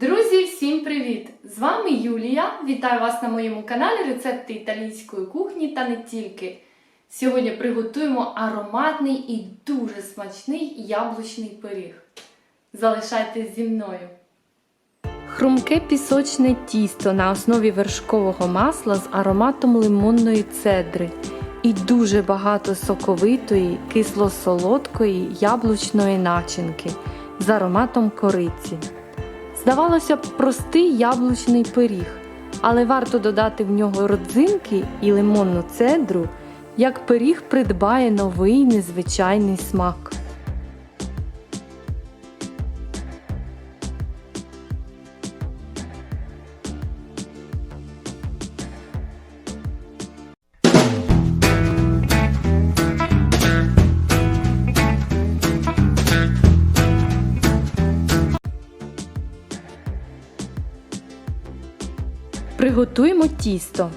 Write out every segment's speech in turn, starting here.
Друзі, всім привіт! З вами Юлія. Вітаю вас на моєму каналі Рецепти італійської кухні та не тільки. Сьогодні приготуємо ароматний і дуже смачний яблучний пиріг. Залишайтесь зі мною. Хрумке пісочне тісто на основі вершкового масла з ароматом лимонної цедри і дуже багато соковитої, кисло-солодкої яблучної начинки з ароматом кориці. Здавалося б, простий яблучний пиріг, але варто додати в нього родзинки і лимонну цедру, як пиріг придбає новий незвичайний смак. Приготуємо тісто.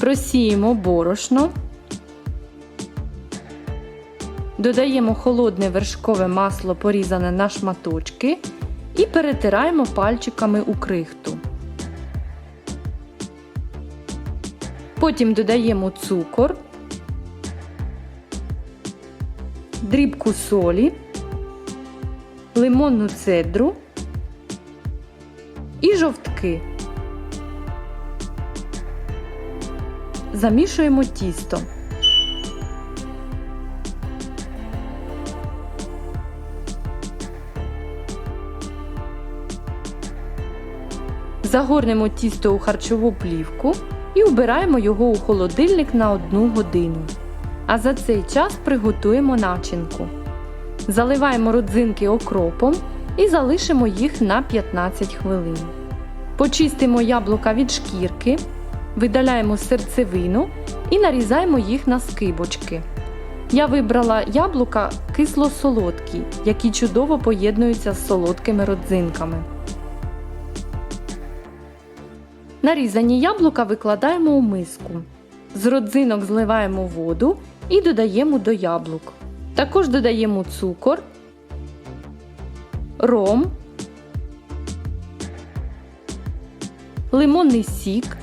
Просіємо борошно. Додаємо холодне вершкове масло, порізане на шматочки, і перетираємо пальчиками у крихту. Потім додаємо цукор, дрібку солі, лимонну цедру і жовтки. Замішуємо тісто. Загорнемо тісто у харчову плівку і убираємо його у холодильник на 1 годину. А за цей час приготуємо начинку. Заливаємо родзинки окропом і залишимо їх на 15 хвилин. Почистимо яблука від шкірки, видаляємо серцевину і нарізаємо їх на скибочки. Я вибрала яблука кисло-солодкі, які чудово поєднуються з солодкими родзинками. Нарізані яблука викладаємо у миску. З родзинок зливаємо воду і додаємо до яблук. Також додаємо цукор, ром, лимонний сік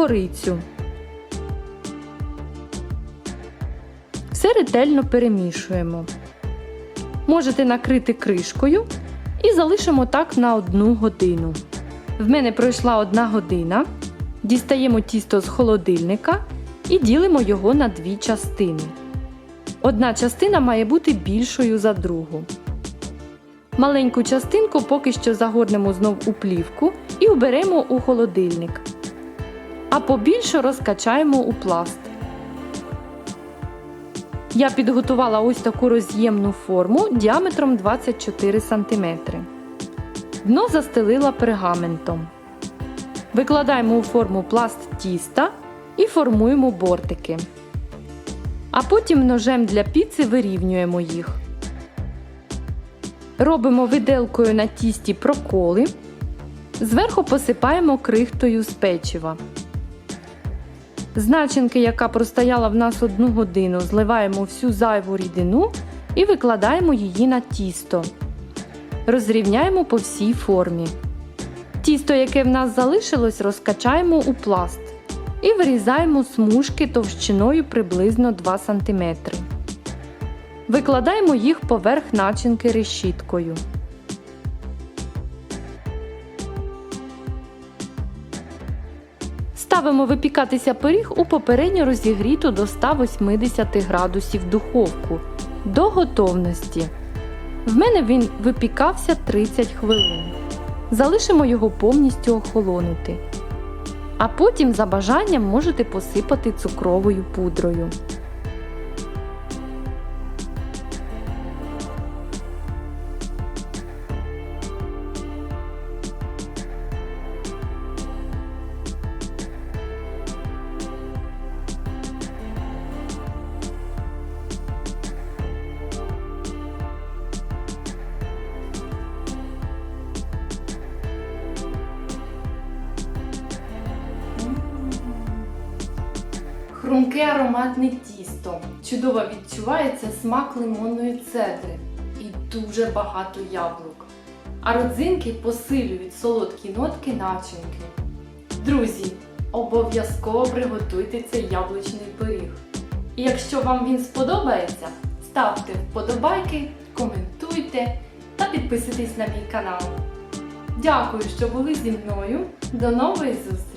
корицю. Все ретельно перемішуємо. Можете накрити кришкою і залишимо так на одну годину. В мене пройшла одна година. Дістаємо тісто з холодильника і ділимо його на дві частини. Одна частина має бути більшою за другу. Маленьку частинку поки що загорнемо знов у плівку і уберемо у холодильник. А побільше розкачаємо у пласт. Я підготувала ось таку роз'ємну форму діаметром 24 см. Дно застелила пергаментом. Викладаємо у форму пласт тіста і формуємо бортики. А потім ножем для піци вирівнюємо їх. Робимо виделкою на тісті проколи. Зверху посипаємо крихтою з печива. З яка простояла в нас одну годину, зливаємо всю зайву рідину і викладаємо її на тісто. Розрівняємо по всій формі. Тісто, яке в нас залишилось, розкачаємо у пласт і вирізаємо смужки товщиною приблизно 2 см. Викладаємо їх поверх начинки решіткою. Ставимо випікатися пиріг у попередньо розігріту до 180 градусів духовку до готовності. В мене він випікався 30 хвилин. Залишимо його повністю охолонути. А потім, за бажанням, можете посипати цукровою пудрою. Хрумке ароматне тісто. Чудово відчувається смак лимонної цедри. і дуже багато яблук, а родзинки посилюють солодкі нотки начинки. Друзі, обов'язково приготуйте цей яблучний пиріг. І якщо вам він сподобається, ставте вподобайки, коментуйте та підписуйтесь на мій канал. Дякую, що були зі мною. До нової зустрічі!